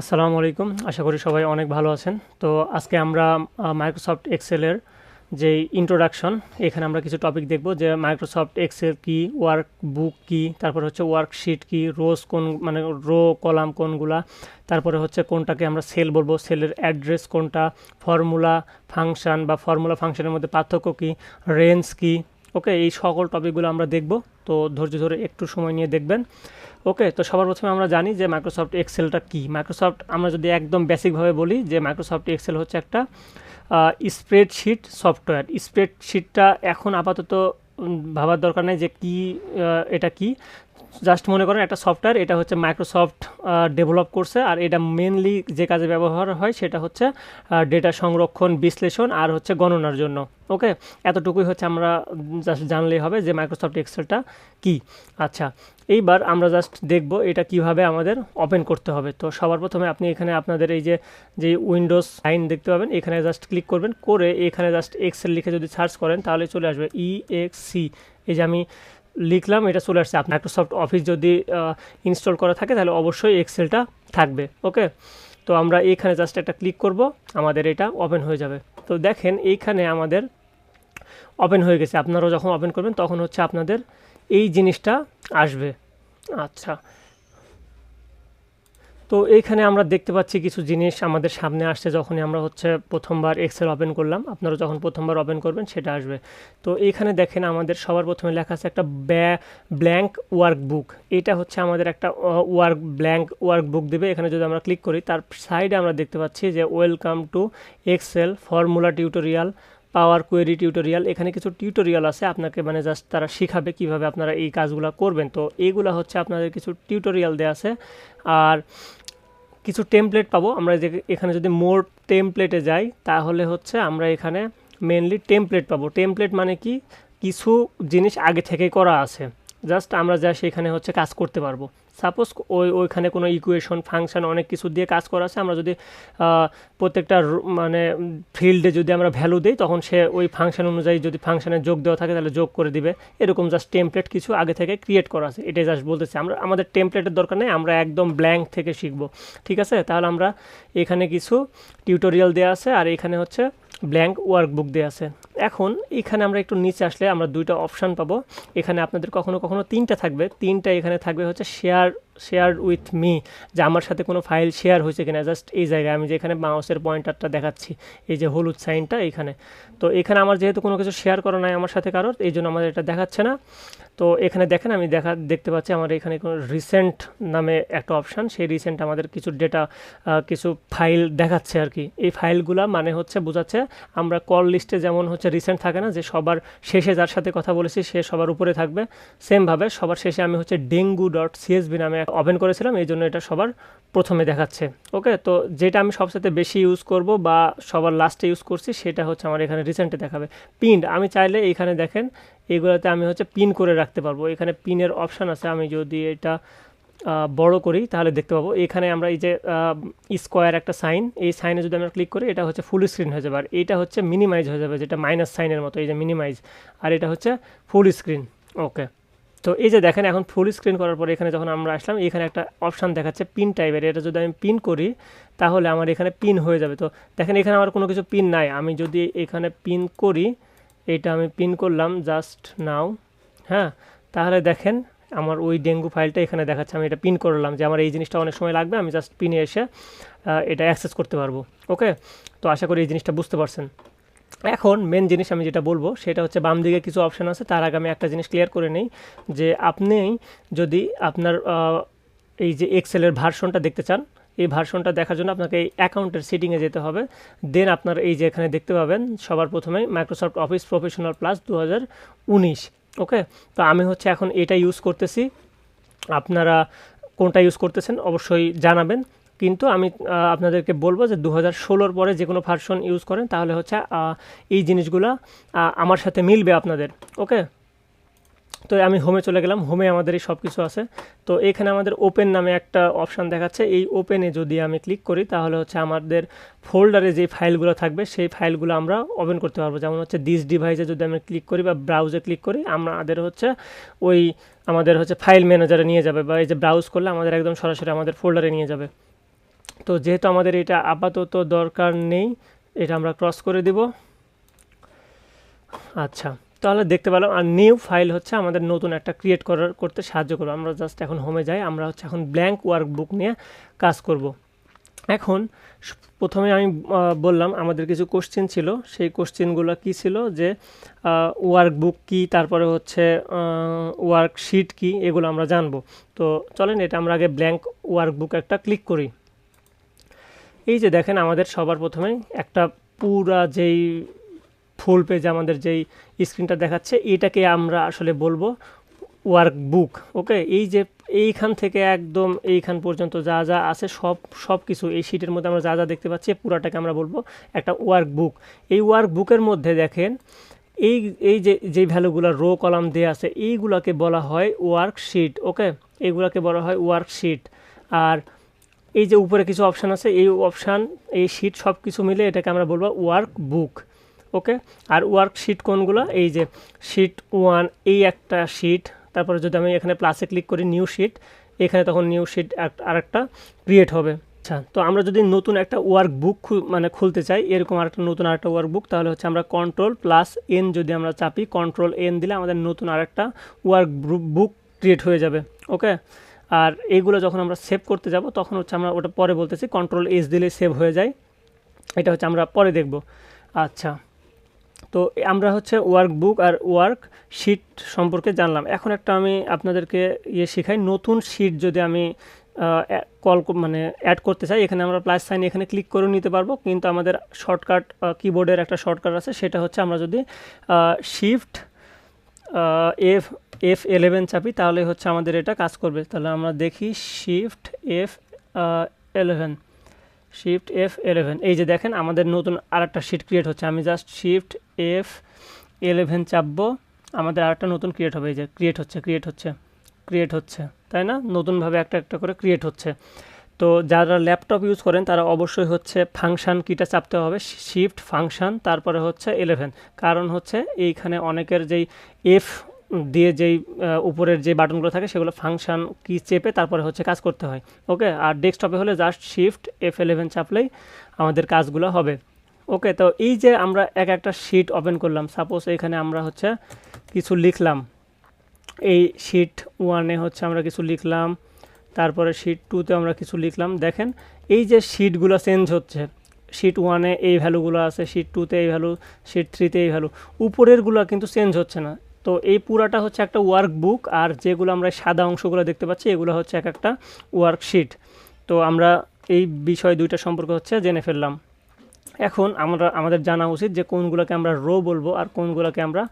আসসালামু আলাইকুম। আশা করি সবাই অনেক ভালো আছেন। তো আজকে আমরা মাইক্রোসফট এক্সেলের যে ইন্ট্রোডাকশন এখানে আমরা কিছু টপিক দেখব যে মাইক্রোসফট এক্সেল কি ওয়ার্ক বুক কি, তারপর হচ্ছে ওয়ার্কশিট কি রোজ কোন মানে রো কলাম কোনগুলা, তারপরে হচ্ছে কোনটাকে আমরা সেল বলব সেলের অ্যাড্রেস কোনটা ফর্মুলা ফাংশন বা ফর্মুলা ফাংশনের মধ্যে পার্থক্য কি রেঞ্জ কি ওকে এই সকল টপিকগুলো আমরা দেখব। তো ধৈর্য ধরে একটু সময় নিয়ে দেখবেন। ওকে তো সবার প্রথমে আমরা জানি যে মাইক্রোসফট এক্সেলটা কি? মাইক্রোসফট আমরা যদি একদম বেসিকভাবে বলি যে মাইক্রোসফট এক্সেল হচ্ছে একটা স্প্রেডশিট সফটওয়্যার স্প্রেডশিটটা এখন আপাতত ভাবার দরকার নেই যে কি এটা কি। জাস্ট মনে করেন একটা সফটওয়্যার এটা হচ্ছে মাইক্রোসফট ডেভেলপ করছে, আর এটা মেনলি যে কাজে ব্যবহার হয় সেটা হচ্ছে ডেটা সংরক্ষণ, বিশ্লেষণ আর হচ্ছে গণনার জন্য। ওকে এতটুকুই হচ্ছে আমরা জাস্ট জানলেই হবে যে মাইক্রোসফট এক্সেলটা কি। আচ্ছা এইবার আমরা জাস্ট দেখব এটা কীভাবে আমাদের ওপেন করতে হবে। তো সবার প্রথমে আপনি এখানে আপনাদের এই যে যে উইন্ডোজ সাইন দেখতে পাবেন, এখানে জাস্ট ক্লিক করবেন, করে এখানে জাস্ট এক্সেল লিখে যদি সার্চ করেন তাহলে চলে আসবে ই এক্স সি এই যে আমি লিখলাম, এটা চলে আসছে। আপনার মাইক্রোসফট অফিস যদি ইনস্টল করা থাকে, তাহলে অবশ্যই এক্সেলটা থাকবে, ওকে? তো আমরা এইখানে জাস্ট একটা ক্লিক করব, আমাদের এটা ওপেন হয়ে যাবে। তো দেখেন, এইখানে আমাদের ওপেন হয়ে গেছে। আপনারাও যখন ওপেন করবেন, তখন হচ্ছে আপনাদের এই জিনিসটা আসবে। আচ্ছা তো এইখানে আমরা দেখতে পাচ্ছি কিছু জিনিস আমাদের সামনে আসছে যখনই আমরা হচ্ছে প্রথমবার এক্সেল ওপেন করলাম। আপনারা যখন প্রথমবার ওপেন করবেন সেটা আসবে। তো এইখানে দেখেন আমাদের সবার প্রথমে লেখা আছে একটা ব্ল্যাঙ্ক ওয়ার্ক বুক এটা হচ্ছে আমাদের একটা ওয়ার্ক ব্ল্যাঙ্ক ওয়ার্ক বুক দেবে। এখানে যদি আমরা ক্লিক করি, তার সাইডে আমরা দেখতে পাচ্ছি যে welcome to Excel formula tutorial power query tutorial এখানে কিছু টিউটোরিয়াল আছে, আপনাকে মানে জাস্ট তারা শিখাবে কীভাবে আপনারা এই কাজগুলো করবেন। তো এইগুলো হচ্ছে আপনাদের কিছু টিউটোরিয়াল দেওয়া আছে। আর কিছু টেমপ্লেট পাবো। আমরা যে এখানে যদি মোর টেমপ্লেটে যাই, তাহলে হচ্ছে আমরা এখানে মেনলি টেমপ্লেট পাবো। টেমপ্লেট মানে কি? কিছু জিনিস আগে থেকে করা আছে। জাস্ট আমরা যা সেখানে হচ্ছে কাজ করতে পারব। সাপোজ ওই, ওইখানে কোনো ইকুয়েশন ফাংশন অনেক কিছু দিয়ে কাজ করা আছে, আমরা যদি প্রত্যেকটা মানে ফিল্ডে যদি আমরা ভ্যালু দিই, তখন সে ওই ফাংশন অনুযায়ী যদি ফাংশনে যোগ দেওয়া থাকে, তাহলে যোগ করে দিবে। এরকম জাস্ট টেমপ্লেট কিছু আগে থেকে ক্রিয়েট করা আছে। এটাই জাস্ট বলতেছি। আমরা, আমাদের টেমপ্লেটের দরকার নেই, আমরা একদম ব্ল্যাঙ্ক থেকে শিখব। ঠিক আছে? তাহলে আমরা এখানে কিছু টিউটোরিয়াল দেওয়া আছে, আর এখানে হচ্ছে ব্ল্যাঙ্ক ওয়ার্কবুক দেওয়া আছে। এখন এখানে আমরা একটু নিচে আসলে আমরা দুইটা অপশান পাবো। এখানে আপনাদের কখনো কখনো তিনটা থাকবে। তিনটা এখানে থাকবে হচ্ছে শেয়ার শেয়ার উইথ মি যে আমার সাথে কোনো ফাইল শেয়ার হয়েছে কিনা জাস্ট এই জায়গায় আমি যেখানে মাউসের পয়েন্টারটা দেখাচ্ছি, এই যে হলুদ সাইনটা এখানে তো এখানে আমার যেহেতু কোনো কিছু শেয়ার করা নাই আমার সাথে কারোর, এই জন্য আমাদের এটা দেখাচ্ছে না। তো এখানে দেখেন, আমি দেখা, দেখতে পাচ্ছি আমার এখানে কোনো রিসেন্ট নামে একটা অপশান সেই রিসেন্ট আমাদের কিছু ডেটা কিছু ফাইল দেখাচ্ছে আর কি। এই ফাইলগুলা মানে হচ্ছে বোঝাচ্ছে আমরা কল লিস্টে যেমন হচ্ছে রিসেন্ট থাকে না, যে সবার শেষে যার সাথে কথা বলেছি সে সবার উপরে থাকবে। সেমভাবে সবার শেষে আমি হচ্ছে ডেঙ্গু ডট সিএসবি নামে ওপেন করেছিলাম, এই জন্য এটা সবার প্রথমে দেখাচ্ছে। ওকে, তো যেটা আমি সবসাথে বেশি ইউজ করব বা সবার লাস্টে ইউজ করছি, সেটা হচ্ছে আমার এখানে রিসেন্টে দেখাবে। পিন আমি চাইলে এখানে দেখেন এগুলোতে আমি হচ্ছে পিন করে রাখতে পারব। এখানে পিনের অপশান আছে, আমি যদি এটা বড় করি তাহলে দেখতে পাবো। এখানে আমরা এই যে স্কোয়ার একটা সাইন এই সাইনে যদি আমরা ক্লিক করি, এটা হচ্ছে ফুল স্ক্রিন হয়ে যাবে। আর এটা হচ্ছে মিনিমাইজ হয়ে যাবে, যেটা মাইনাস সাইনের মতো, এই যে মিনিমাইজ আর এটা হচ্ছে ফুল স্ক্রিন ওকে তো এই যে দেখেন, এখন ফুল স্ক্রিন করার পরে এখানে যখন আমরা আসলাম, এখানে একটা অপশান দেখাচ্ছে পিন টাইপের এটা যদি আমি পিন করি, তাহলে আমার এখানে পিন হয়ে যাবে। তো দেখেন, এখানে আমার কোনো কিছু পিন নাই। আমি যদি এখানে পিন করি এটা আমি পিন করলাম জাস্ট নাও হ্যাঁ? তাহলে দেখেন আমার ওই ডেঙ্গু ফাইলটা এখানে দেখাচ্ছে, আমি এটা পিন করলাম যে আমার এই জিনিসটা অনেক সময় লাগবে, আমি জাস্ট পিনে এসে এটা অ্যাক্সেস করতে পারব ওকে তো আশা করি এই জিনিসটা বুঝতে পারছেন। এখন মেন জিনিস আমি যেটা বলব, সেটা হচ্ছে বাম দিকে কিছু অপশান আছে, তার আগে আমি একটা জিনিস ক্লিয়ার করে নিই, যে আপনি যদি আপনার এই যে এক্সেলের ভার্সনটা দেখতে চান এই ভার্সনটা দেখার জন্য আপনাকে এই অ্যাকাউন্টের সেটিংয়ে যেতে হবে। দেন আপনার এই যে এখানে দেখতে পাবেন, সবার প্রথমে মাইক্রোসফট অফিস প্রফেশনাল প্লাস দু হাজার উনিশ ওকে তো আমি হচ্ছে এখন এটা ইউজ করতেছি। আপনারা কোনটা ইউজ করতেছেন অবশ্যই জানাবেন। কিন্তু আমি আপনাদেরকে বলব যে দু হাজার পরে যে কোনো ভার্সন ইউজ করেন, তাহলে হচ্ছে এই জিনিসগুলো আমার সাথে মিলবে আপনাদের ওকে তো আমি হোমে চলে গেলাম। হোমে আমাদের এই সব কিছু আছে। তো এখানে আমাদের ওপেন নামে একটা অপশান দেখাচ্ছে। এই ওপেনে যদি আমি ক্লিক করি, তাহলে হচ্ছে আমাদের ফোল্ডারে যে ফাইলগুলো থাকবে, সেই ফাইলগুলো আমরা ওপেন করতে পারব। যেমন হচ্ছে দিস ডিভাইসে যদি আমি ক্লিক করি বা ব্রাউজে ক্লিক করি, আমাদের হচ্ছে ওই আমাদের হচ্ছে ফাইল ম্যানেজারে নিয়ে যাবে বা এই যে ব্রাউজ করলে আমাদের একদম সরাসরি আমাদের ফোল্ডারে নিয়ে যাবে। তো যেহেতু আমাদের এটা আপাতত দরকার নেই, এটা আমরা ক্রস করে দিব। আচ্ছা। তাহলে দেখতে পেলাম, আর নিউ ফাইল হচ্ছে আমাদের নতুন একটা ক্রিয়েট করার, করতে সাহায্য করবে। আমরা জাস্ট এখন হোমে যাই, আমরা হচ্ছে এখন ব্ল্যাঙ্ক ওয়ার্কবুক নিয়ে কাজ করব। এখন প্রথমে আমি বললাম আমাদের কিছু কোশ্চেন ছিল। সেই কোশ্চেনগুলো কি ছিল? যে ওয়ার্কবুক কি, তারপরে হচ্ছে ওয়ার্কশিট কি, এগুলো আমরা জানব। তো চলেন, এটা আমরা আগে ব্ল্যাঙ্ক ওয়ার্কবুক একটা ক্লিক করি। এই যে দেখেন, আমাদের সবার প্রথমে একটা পুরা যেই ফুল পেজ আমাদের যেই স্ক্রিনটা দেখাচ্ছে, এটাকে আমরা আসলে বলব ওয়ার্কবুক ওকে এই যে এইখান থেকে একদম এইখান পর্যন্ত যা যা আছে, সব সব কিছু এই শিটের মধ্যে আমরা যা যা দেখতে পাচ্ছি, পুরাটাকে আমরা বলব একটা ওয়ার্কবুক এই ওয়ার্কবুকের মধ্যে দেখেন, এই এই যে যেই ভ্যালুগুলো রো কলাম দেওয়া আছে, এইগুলোকে বলা হয় ওয়ার্কশিট ওকে এইগুলোকে বলা হয় ওয়ার্কশিট আর এই যে উপরে কিছু অপশান আছে, এই অপশান এই শিট সব কিছু মিলে এটাকে আমরা বলব ওয়ার্ক বুক ওকে? আর ওয়ার্কশিট কোনগুলো? এই যে শিট ওয়ান এই একটা শিট তারপরে যদি আমি এখানে প্লাসে ক্লিক করি নিউ শিট এখানে তখন নিউ শিট আর একটা ক্রিয়েট হবে। আচ্ছা তো আমরা যদি নতুন একটা ওয়ার্ক বুক মানে খুলতে চাই, এরকম আরেকটা নতুন আরেকটা ওয়ার্ক বুক তাহলে হচ্ছে আমরা কন্ট্রোল প্লাস এন যদি আমরা চাপি কন্ট্রোল এন দিলে আমাদের নতুন আরেকটা ওয়ার্ক বুক ক্রিয়েট হয়ে যাবে, ওকে? আর এইগুলো যখন আমরা সেভ করতে যাব, তখন হচ্ছে আমরা ওটা পরে বলতেছি কন্ট্রোল এস দিলে সেভ হয়ে যায়। এটা হচ্ছে আমরা পরে দেখব। আচ্ছা তো আমরা হচ্ছে ওয়ার্ক বুক আর ওয়ার্ক শিট সম্পর্কে জানলাম। এখন একটা আমি আপনাদেরকে ইয়ে শেখাই। নতুন শিট যদি আমি কল মানে অ্যাড করতে চাই, এখানে আমরা প্লাস সাইন এখানে ক্লিক করে নিতে পারব। কিন্তু আমাদের শর্টকাট কিবোর্ডের একটা শর্টকাট আছে। সেটা হচ্ছে আমরা যদি শিফট এফ এফ এলেভেন চাপি, তাহলে হচ্ছে আমাদের এটা কাজ করবে। তাহলে আমরা দেখি shift F eleven shift F eleven এই যে দেখেন, আমাদের নতুন আরেকটা শিট ক্রিয়েট হচ্ছে। আমি জাস্ট শিফট এফ এলেভেন চাপবো। আমাদের আরেকটা নতুন ক্রিয়েট হবে। এই যে ক্রিয়েট হচ্ছে ক্রিয়েট হচ্ছে ক্রিয়েট হচ্ছে। তাই না? নতুনভাবে একটা একটা করে ক্রিয়েট হচ্ছে। তো যারা ল্যাপটপ ইউজ করেন, তারা অবশ্যই হচ্ছে ফাংশান কিটা চাপতে হবে। শিফট ফাংশান তারপরে হচ্ছে এলেভেন কারণ হচ্ছে এইখানে অনেকের যেই এফ দিয়ে যেই উপরের যে বাটনগুলো থাকে সেগুলো ফাংশন কি চেপে তারপরে হচ্ছে কাজ করতে হয়। ওকে আর ডেস্কটপে হলে জাস্ট শিফট এফ এলেভেন চাপলেই আমাদের কাজগুলো হবে। ওকে তো এই যে আমরা এক একটা শিট ওপেন করলাম সাপোজ এখানে আমরা হচ্ছে কিছু লিখলাম। এই শিট ওয়ানে হচ্ছে আমরা কিছু লিখলাম, তারপরে শিট টুতে আমরা কিছু লিখলাম। দেখেন, এই যে শিটগুলো চেঞ্জ হচ্ছে শিট ওয়ানে এই ভ্যালুগুলো আছে শিট টুতে এই ভ্যালু শিট থ্রিতে এই ভ্যালু উপরেরগুলো কিন্তু চেঞ্জ হচ্ছে না। তো এই পুরাটা হচ্ছে একটা ওয়ার্ক বুক আর যেগুলো আমরা সাদা অংশগুলো দেখতে পাচ্ছি, এগুলো হচ্ছে এক একটা ওয়ার্কশিট তো আমরা এই বিষয় দুইটা সম্পর্কে হচ্ছে জেনে ফেললাম। এখন আমরা, আমাদের জানা উচিত যে কোনগুলোকে আমরা রো বলব আর কোনগুলোকে আমরা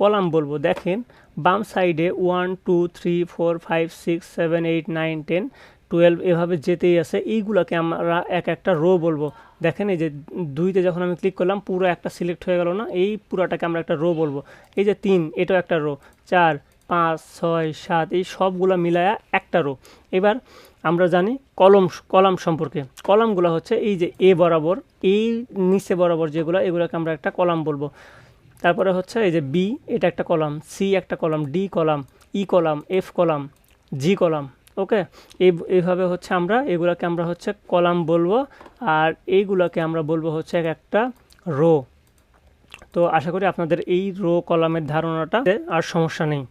কলাম বলব। দেখেন, বাম সাইডে one two three four five six seven eight nine ten twelve এভাবে যেতেই আছে, এইগুলোকে আমরা এক একটা রো বলব। দেখেন এই যে দুইতে যখন আমি ক্লিক করলাম, পুরো একটা সিলেক্ট হয়ে গেল না, এই পুরাটাকে আমরা একটা রো বলব। এই যে তিন, এটাও একটা রো চার, পাঁচ, ছয়, সাত, এই সবগুলো মিলায়া একটা রো এবার আমরা জানি কলম, কলাম সম্পর্কে। কলামগুলো হচ্ছে এই যে এ বরাবর, এই নিচে বরাবর যেগুলো, এগুলোকে আমরা একটা কলাম বলব। তারপরে হচ্ছে এই যে বি এটা একটা কলাম সি একটা column D column E column F column G column. Okay এই, এইভাবে হচ্ছে আমরা, এগুলোকে আমরা হচ্ছে কলাম বলব, আর এইগুলোকে আমরা বলব হচ্ছে এক একটা রো। তো আশা করি আপনাদের এই রো কলামের ধারণাটা আর সমস্যা নেই।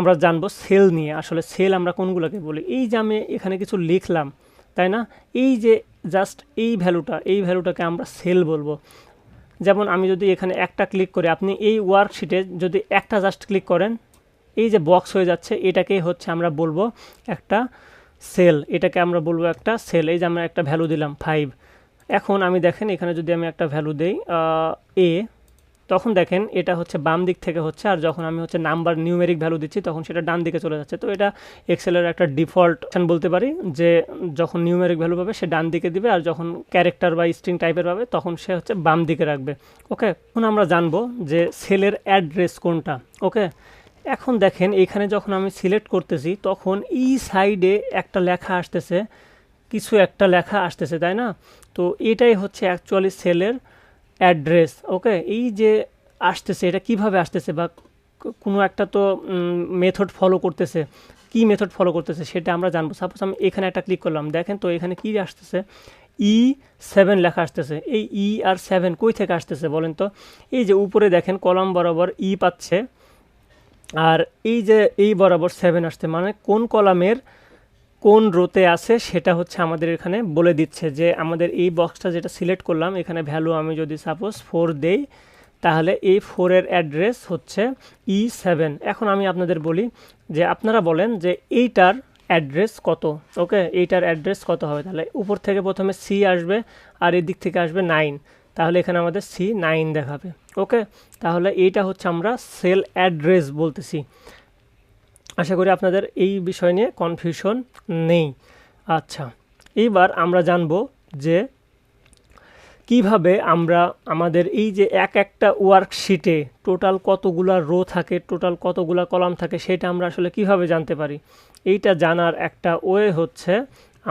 আমরা জানব সেল নিয়ে, আসলে সেল আমরা কোনগুলোকে বলি? এই যে আমি এখানে কিছু লিখলাম, তাই না? এই যে জাস্ট এই ভ্যালুটা, এই ভ্যালুটাকে আমরা সেল বলব। যেমন আমি যদি এখানে একটা ক্লিক করি, আপনি এই ওয়ার্কশিটে যদি একটা জাস্ট ক্লিক করেন এই যে বক্স হয়ে যাচ্ছে এটাকেই হচ্ছে আমরা বলব একটা সেল এটাকে আমরা বলব একটা সেল এই যে আমরা একটা ভ্যালু দিলাম ফাইভ এখন আমি দেখেন, এখানে যদি আমি একটা ভ্যালু দেই এ তখন দেখেন এটা হচ্ছে বাম দিক থেকে হচ্ছে, আর যখন আমি হচ্ছে নাম্বার নিউমেরিক ভ্যালু দিচ্ছি, তখন সেটা ডান দিকে চলে যাচ্ছে। তো এটা এক্সেলের একটা ডিফল্ট বলতে পারি, যে যখন নিউমেরিক ভ্যালু পাবে, সে ডান দিকে দিবে, আর যখন ক্যারেক্টার বা স্ট্রিং টাইপের পাবে, তখন সে হচ্ছে বাম দিকে রাখবে। ওকে এখন আমরা জানব যে সেলের অ্যাড্রেস কোনটা? ওকে এখন দেখেন, এখানে যখন আমি সিলেক্ট করতেছি, তখন এই সাইডে একটা লেখা আসতেছে, কিছু একটা লেখা আসতেছে, তাই না? তো এটাই হচ্ছে অ্যাকচুয়ালি সেলের অ্যাড্রেস ওকে এই যে আসতেছে, এটা কীভাবে আসতেছে বা কোনো একটা তো মেথড ফলো করতেছে, কি মেথড ফলো করতেছে সেটা আমরা জানব। সাপোজ আমি এখানে একটা ক্লিক করলাম, দেখেন তো এখানে কি আসতেছে? ই সেভেন লেখা আসতেছে। এই ই আর সেভেন কই থেকে আসতেছে বলেন তো? এই যে উপরে দেখেন, কলাম বরাবর ই পাচ্ছে। আর এই যে এই বরাবর সেভেন আসছে মানে কোন কলামের কোন রোতে আছে সেটা হচ্ছে আমাদের এখানে বলে দিচ্ছে যে আমাদের এই বক্সটা যেটা সিলেক্ট করলাম, এখানে ভ্যালু আমি যদি সাপোজ ফোর দেই, তাহলে এই ফোরের অ্যাড্রেস হচ্ছে ই সেভেন এখন আমি আপনাদের বলি যে আপনারা বলেন যে এইটার অ্যাড্রেস কত ওকে এইটার অ্যাড্রেস কত হবে? তাহলে উপর থেকে প্রথমে সি আসবে আর এদিক থেকে আসবে নাইন তাহলে এখানে আমাদের সি নাইন দেখাবে। ওকে তাহলে এইটা হচ্ছে আমরা সেল অ্যাড্রেস বলতেছি। আশা করি আপনাদের এই বিষয় নিয়ে কনফিউশন নেই। আচ্ছা এইবার আমরা জানব যে কীভাবে আমরা আমাদের এই যে এক একটা ওয়ার্কশিটে টোটাল কতগুলা রো থাকে টোটাল কতগুলা কলাম থাকে, সেটা আমরা আসলে কীভাবে জানতে পারি? এইটা জানার একটা ওয়ে হচ্ছে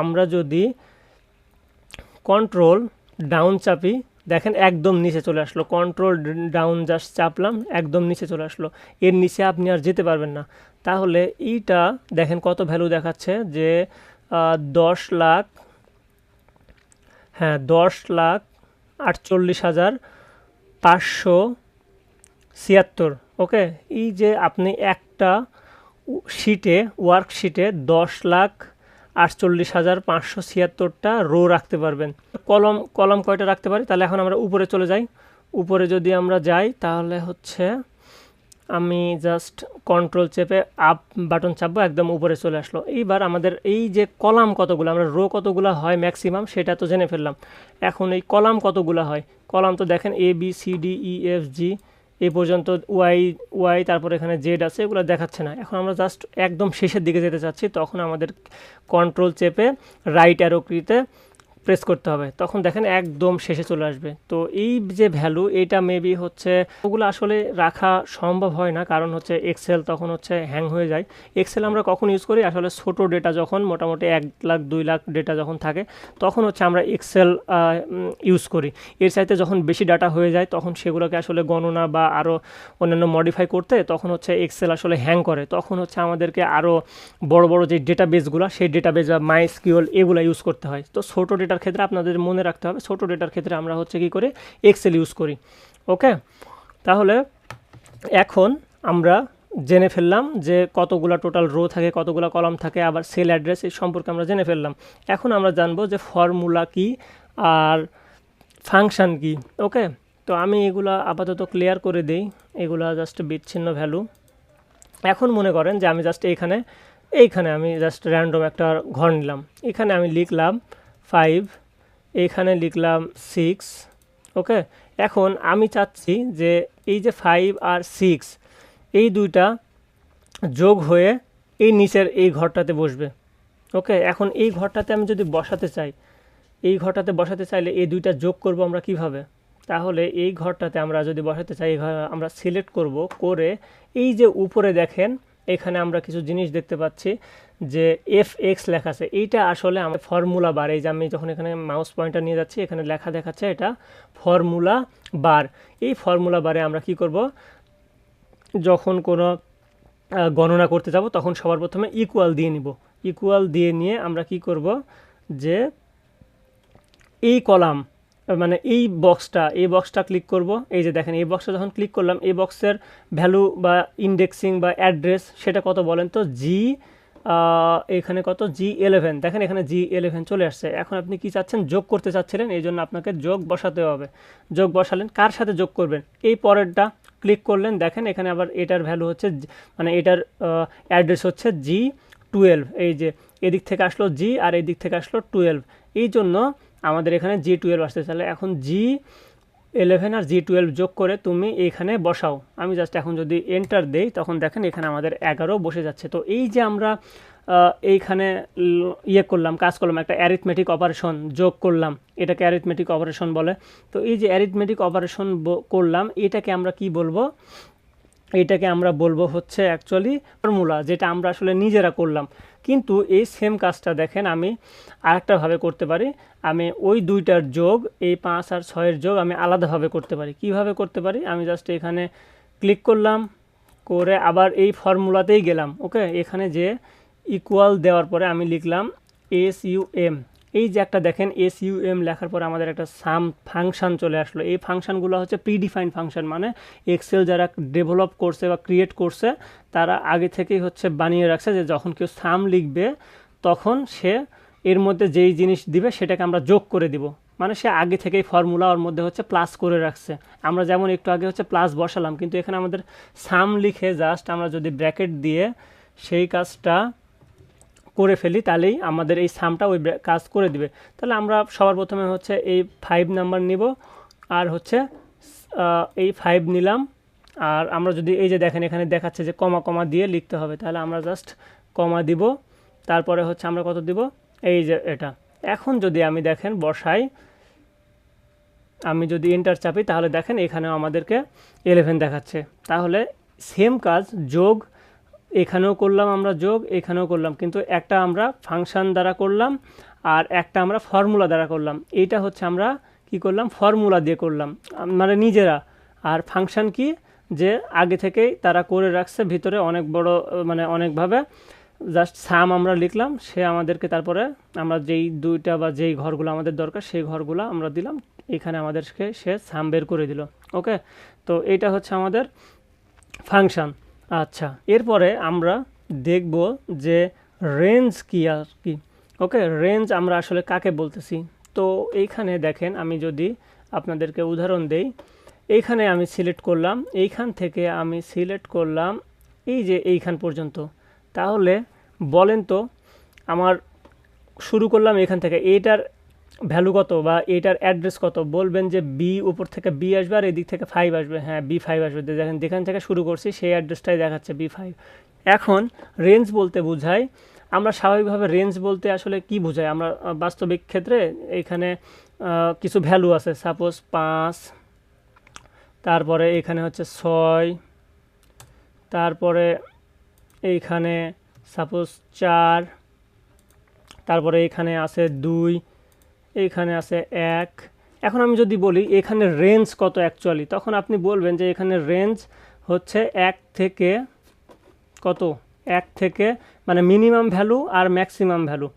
আমরা যদি কন্ট্রোল ডাউন চাপি দেখেন একদম নিচে চলে আসলো। কন্ট্রোল ডাউন জাস্ট চাপলাম, একদম নিচে চলে আসলো। এর নিচে আপনি আর যেতে পারবেন না। তাহলে এইটা দেখেন কত ভ্যালু দেখাচ্ছে যে দশ লাখ হ্যাঁ দশ লাখ আটচল্লিশ হাজার পাঁচশো ছিয়াত্তর, ওকে? এই যে আপনি একটা শিটে ওয়ার্কশিটে দশ লাখ আটচল্লিশ হাজার পাঁচশো ছিয়াত্তরটা রো রাখতে পারবেন। কলম কলম কয়টা রাখতে পারি? তাহলে এখন আমরা উপরে চলে যাই। উপরে যদি আমরা যাই, তাহলে হচ্ছে আমি জাস্ট কন্ট্রোল চেপে আপ বাটন চাপবো, একদম উপরে চলে আসলো। এইবার আমাদের এই যে কলাম কতগুলো, আমরা রো কতগুলো হয় ম্যাক্সিমাম সেটা তো জেনে ফেললাম। এখন এই কলাম কতগুলো হয়? কলাম তো দেখেন A B C D E F G এই পর্যন্ত ওয়াই ওয়াই, তারপর এখানে জেড আছে, এগুলো দেখাচ্ছে না। এখন আমরা জাস্ট একদম শেষের দিকে যেতে চাচ্ছি, তখন আমাদের কন্ট্রোল চেপে রাইট অ্যারোক্রিতে প্রেস করতে হবে। তখন দেখেন একদম শেষে চলে আসবে। তো এই যে ভ্যালু এটা মেবি হচ্ছে, ওগুলো আসলে রাখা সম্ভব হয় না। কারণ হচ্ছে এক্সেল তখন হচ্ছে হ্যাং হয়ে যায়। এক্সেল আমরা কখন ইউজ করি? আসলে ছোট ডেটা যখন, মোটামুটি এক লাখ, দুই লাখ ডেটা যখন থাকে, তখন হচ্ছে আমরা এক্সেল ইউজ করি। এর চাইতে যখন বেশি ডাটা হয়ে যায়, তখন সেগুলোকে আসলে গণনা বা আরও অন্যান্য মডিফাই করতে, তখন হচ্ছে এক্সেল আসলে হ্যাং করে। তখন হচ্ছে আমাদেরকে আরও বড় বড় যে ডেটাবেসগুলো সেই ডেটাবেস বা মাই স্কিউল এগুলো ইউজ করতে হয়। তো ছোটো ডেটার ক্ষেত্রে আপনাদের মনে রাখতে হবে, ছোটো ডেটার ক্ষেত্রে আমরা হচ্ছে কী করি এক্সেল ইউজ করি ওকে তাহলে এখন আমরা জেনে ফেললাম যে কতগুলা টোটাল রো থাকে, কতগুলা কলাম থাকে, আবার সেল অ্যাড্রেস এই সম্পর্কে আমরা জেনে ফেললাম। এখন আমরা জানব যে ফর্মুলা কি আর ফাংশান কি ওকে তো আমি এগুলা আপাতত ক্লিয়ার করে দেই, এগুলা জাস্ট বিচ্ছিন্ন ভ্যালু এখন মনে করেন যে আমি জাস্ট এইখানে এইখানে আমি জাস্ট র্যান্ডম একটা ঘর নিলাম, এখানে আমি লিখলাম ফাইভ এইখানে লিখলাম সিক্স ওকে এখন আমি চাচ্ছি যে এই যে ফাইভ আর সিক্স এই দুইটা যোগ হয়ে এই নিচের এই ঘরটাতে বসবে ওকে এখন এই ঘরটাতে আমি যদি বসাতে চাই, এই ঘরটাতে বসাতে চাইলে এই দুইটা যোগ করব আমরা কীভাবে? তাহলে এই ঘরটাতে আমরা যদি বসাতে চাই আমরা সিলেক্ট করব করে এই যে উপরে দেখেন, এখানে আমরা কিছু জিনিস দেখতে পাচ্ছি। যে এফ এক্স লেখা আছে, এইটা আসলে আমার ফর্মুলা বার এই যে আমি যখন এখানে মাউস পয়েন্টার নিয়ে যাচ্ছি, এখানে লেখা দেখাচ্ছে এটা ফর্মুলা বার এই ফর্মুলা বারে আমরা কি করব? যখন কোনো গণনা করতে যাব, তখন সবার প্রথমে ইকুয়াল দিয়ে নিব। ইকুয়াল দিয়ে নিয়ে আমরা কি করব? যে এই কলাম মানে এই বক্সটা এই বক্সটা ক্লিক করব। এই যে দেখেন, এই বক্সটা যখন ক্লিক করলাম, এই বক্সের ভ্যালু বা ইন্ডেক্সিং বা অ্যাড্রেস সেটা কত বলেন তো? জি এখানে কত? জি ইলেভেন দেখেন এখানে জি ইলেভেন চলে আসছে। এখন আপনি কি চাচ্ছেন? যোগ করতে চাচ্ছিলেন, এই জন্য আপনাকে যোগ বসাতে হবে। যোগ বসালেন, কার সাথে যোগ করবেন? এই পরেরটা ক্লিক করলেন, দেখেন এখানে আবার এটার ভ্যালু হচ্ছে মানে এটার অ্যাড্রেস হচ্ছে জি টুয়েলভ এই যে এদিক থেকে আসলো জি আর এই দিক থেকে আসলো টুয়েলভ এই জন্য আমাদের এখানে জি টুয়েলভ আসতে তাহলে এখন জি ইলেভেন আর জি টুয়েলভ যোগ করে তুমি এইখানে বসাও। আমি জাস্ট এখন যদি এন্টার দেই, তখন দেখেন এখানে আমাদের এগারো বসে যাচ্ছে। তো এই যে আমরা এইখানে ইয়ে করলাম, কাজ করলাম, একটা অ্যারিথমেটিক অপারেশন যোগ করলাম। এটাকে অ্যারিথমেটিক অপারেশন বলে। তো এই যে অ্যারিথমেটিক অপারেশন করলাম, এটাকে আমরা কি বলব? এটাকে আমরা বলব হচ্ছে অ্যাকচুয়ালি ফর্মুলা যেটা আমরা আসলে নিজেরা করলাম। কিন্তু এই সেম কাজটা দেখেন, আমি আরেকটাভাবে করতে পারি। আমি ওই দুইটার যোগ, এই পাঁচ আর ছয়ের যোগ আমি আলাদাভাবে করতে পারি। কীভাবে করতে পারি? আমি জাস্ট এখানে ক্লিক করলাম, করে আবার এই ফর্মুলাতেই গেলাম ওকে এখানে যে ইকুয়াল দেওয়ার পরে আমি লিখলাম এস ইউ এম এই যে একটা দেখেন এস এম লেখার পর আমাদের একটা সাম ফাংশন চলে আসলো। এই ফাংশনগুলো হচ্ছে প্রিডিফাইন ফাংশন মানে এক্সেল যারা ডেভেলপ করছে বা ক্রিয়েট করছে, তারা আগে থেকেই হচ্ছে বানিয়ে রাখছে যে যখন কেউ সাম লিখবে, তখন সে এর মধ্যে যেই জিনিস দিবে সেটাকে আমরা যোগ করে দিব। মানে সে আগে থেকেই ফর্মুলা ওর মধ্যে হচ্ছে প্লাস করে রাখছে। আমরা যেমন একটু আগে হচ্ছে প্লাস বসালাম, কিন্তু এখানে আমাদের সাম লিখে জাস্ট আমরা যদি ব্র্যাকেট দিয়ে সেই কাজটা করে ফেলি, তাহলেই আমাদের এই সামটা ওই কাজ করে দিবে। তাহলে আমরা সবার প্রথমে হচ্ছে এই ফাইভ নাম্বার নিব, আর হচ্ছে এই ফাইভ নিলাম। আর আমরা যদি এই যে দেখেন, এখানে দেখাচ্ছে যে কমা কমা দিয়ে লিখতে হবে, তাহলে আমরা জাস্ট কমা দিব। তারপরে হচ্ছে আমরা কত দিব? এই যে এটা। এখন যদি আমি দেখেন, বসাই, আমি যদি এন্টার চাপি, তাহলে দেখেন এখানেও আমাদেরকে ইলেভেন দেখাচ্ছে। তাহলে সেম কাজ যোগ এখানেও করলাম আমরা যোগ, এখানেও করলাম। কিন্তু একটা আমরা ফাংশন দ্বারা করলাম আর একটা আমরা ফর্মুলা দ্বারা করলাম। এইটা হচ্ছে আমরা কি করলাম? ফর্মুলা দিয়ে করলাম। মানে নিজেরা। আর ফাংশন কি? যে আগে থেকেই তারা করে রাখছে, ভিতরে অনেক বড় মানে অনেকভাবে। জাস্ট সাম আমরা লিখলাম, সে আমাদেরকে তারপরে আমরা যেই দুইটা বা যেই ঘরগুলো আমাদের দরকার, সেই ঘরগুলো আমরা দিলাম। এখানে আমাদেরকে সে সাম বের করে দিল। ওকে তো এইটা হচ্ছে আমাদের ফাংশন আচ্ছা এরপরে আমরা দেখব যে রেঞ্জ কি আর কি। ওকে রেঞ্জ আমরা আসলে কাকে বলতেছি? তো এইখানে দেখেন, আমি যদি আপনাদেরকে উদাহরণ দেই, এইখানে আমি সিলেক্ট করলাম, এইখান থেকে আমি সিলেক্ট করলাম এই যে এইখান পর্যন্ত। তাহলে বলেন তো, আমার শুরু করলাম এখান থেকে এইটার ভ্যালু কত বা এটার অ্যাড্রেস কত? বলবেন যে বি উপর থেকে বি আসবে আর এদিক থেকে ফাইভ আসবে। হ্যাঁ বি ফাইভ আসবে। দেখেন, যেখান থেকে শুরু করছি, সেই অ্যাড্রেসটাই দেখাচ্ছে বি ফাইভ এখন রেঞ্জ বলতে বোঝায় আমরা স্বাভাবিকভাবে রেঞ্জ বলতে আসলে কি বোঝায় আমরা বাস্তবিক ক্ষেত্রে এখানে কিছু ভ্যালু আছে। সাপোজ পাঁচ, তারপরে এখানে হচ্ছে ছয়, তারপরে এইখানে সাপোজ চার, তারপরে এখানে আছে দুই এইখানে আছে এক। এখন আমি যদি বলি এখানে রেঞ্জ কত অ্যাকচুয়ালি তখন আপনি বলবেন যে এখানে রেঞ্জ হচ্ছে এক থেকে কত? এক থেকে মানে মিনিমাম ভ্যালু আর ম্যাক্সিমাম ভ্যালু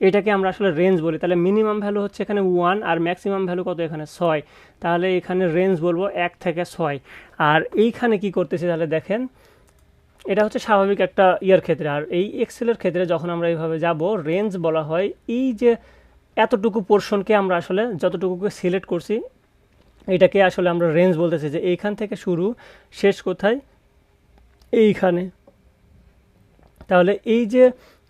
এটাকে আমরা আসলে রেঞ্জ বলি। তাহলে মিনিমাম ভ্যালু হচ্ছে এখানে ওয়ান আর ম্যাক্সিমাম ভ্যালু কত এখানে? ছয়। তাহলে এখানে রেঞ্জ বলব এক থেকে ছয়। আর এইখানে কি করতেছি তাহলে দেখেন, এটা হচ্ছে স্বাভাবিক একটা ইয়ার ক্ষেত্রে। আর এই এক্সেলের ক্ষেত্রে যখন আমরা এইভাবে যাব রেঞ্জ বলা হয় এই যে এতটুকু পোর্শনকে আমরা আসলে যতটুকুকে সিলেক্ট করছি, এটাকে আসলে আমরা রেঞ্জ বলতেছি যে এইখান থেকে শুরু, শেষ কোথায়? এইখানে। তাহলে এই যে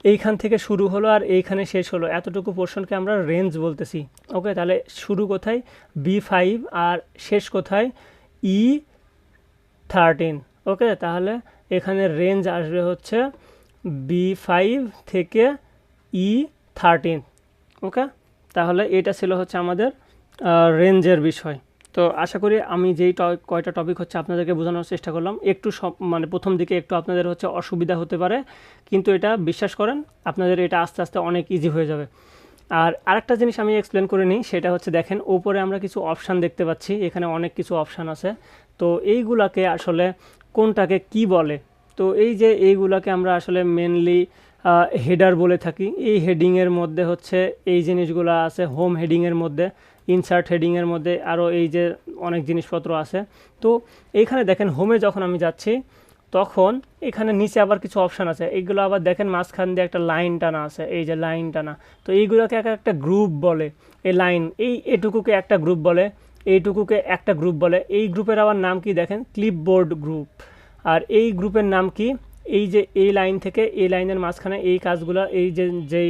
এইখান থেকে শুরু হলো আর এইখানে শেষ হলো, এতটুকু পোর্শনকে আমরা রেঞ্জ বলতেছি। ওকে তাহলে শুরু কোথায়? বি ফাইভ আর শেষ কোথায়? ই থার্টিন ওকে তাহলে এখানে রেঞ্জ আসবে হচ্ছে বি ফাইভ থেকে ই থার্টিন ওকে তাহলে এটা ছিল হচ্ছে আমাদের রেঞ্জের বিষয়। তো আশা করি আমি যেই কয়টা টপিক হচ্ছে আপনাদেরকে বোঝানোর চেষ্টা করলাম। একটু সব মানে প্রথম দিকে একটু আপনাদের হচ্ছে অসুবিধা হতে পারে, কিন্তু এটা বিশ্বাস করেন, আপনাদের এটা আস্তে আস্তে অনেক ইজি হয়ে যাবে। আর আরেকটা জিনিস আমি এক্সপ্লেন করে নিই, সেটা হচ্ছে দেখেন ওপরে আমরা কিছু অপশান দেখতে পাচ্ছি, এখানে অনেক কিছু অপশান আছে। তো এইগুলাকে আসলে কোনটাকে কি বলে? তো এই যে এইগুলাকে আমরা আসলে মেনলি হেডার বলে থাকি। এই হেডিংয়ের মধ্যে হচ্ছে এই জিনিসগুলো আছে হোম হেডিংয়ের মধ্যে ইনসার্ট হেডিংয়ের মধ্যে আরও এই যে অনেক জিনিসপত্র আছে। তো এইখানে দেখেন হোমে যখন আমি যাচ্ছি, তখন এখানে নিচে আবার কিছু অপশান আছে। এইগুলো আবার দেখেন, মাঝখান দিয়ে একটা লাইন টানা আছে, এই যে লাইন টানা। তো এইগুলোকে এক একটা গ্রুপ বলে, এই লাইন এই এটুকুকে একটা গ্রুপ বলে, এইটুকুকে একটা গ্রুপ বলে। এই গ্রুপের আবার নাম কি দেখেন? ক্লিপবোর্ড গ্রুপ আর এই গ্রুপের নাম কি? এই যে এই লাইন থেকে এই লাইনের মাঝখানে এই কাজগুলো, এই যে, যেই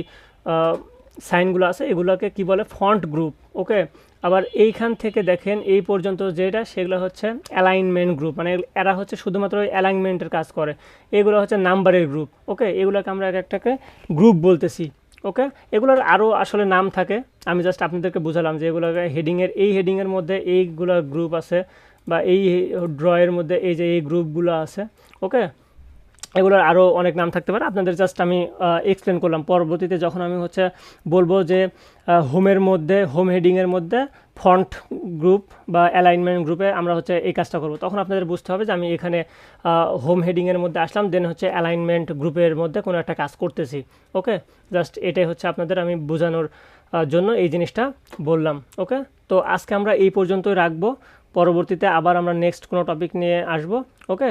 সাইনগুলো আছে, এগুলোকে কি বলে? Font group, okay? আবার এইখান থেকে দেখেন, এই পর্যন্ত যেটা, সেগুলো হচ্ছে অ্যালাইনমেন্ট গ্রুপ মানে এরা হচ্ছে শুধুমাত্র অ্যালাইনমেন্টের কাজ করে। এগুলো হচ্ছে নাম্বারের গ্রুপ, ওকে? এগুলোকে আমরা এক একটাকে গ্রুপ বলতেছি, ওকে? এগুলোর আরও আসলে নাম থাকে। আমি জাস্ট আপনাদেরকে বুঝালাম যে এগুলো হেডিংয়ের, এই হেডিংয়ের মধ্যে এইগুলো গ্রুপ আছে, বা এই ড্রয়ের মধ্যে এই যে এই গ্রুপগুলো আছে, ওকে? এগুলোর আরও অনেক নাম থাকতে পারে। আপনাদের জাস্ট আমি এক্সপ্লেন করলাম। পরবর্তীতে যখন আমি হচ্ছে বলব যে হোমের মধ্যে হোম হেডিংয়ের মধ্যে ফন্ট গ্রুপ বা অ্যালাইনমেন্ট গ্রুপে আমরা হচ্ছে এই কাজটা করব। তখন আপনাদের বুঝতে হবে যে আমি এখানে হোম হেডিংয়ের মধ্যে আসলাম দেন হচ্ছে অ্যালাইনমেন্ট গ্রুপের মধ্যে কোনো একটা কাজ করতেছি। ওকে? জাস্ট এটাই হচ্ছে আপনাদের আমি বোঝানোর জন্য এই জিনিসটা বললাম। ওকে? তো আজকে আমরা এই পর্যন্তই রাখব। পরবর্তীতে আবার আমরা নেক্সট কোনো টপিক নিয়ে আসব। ওকে?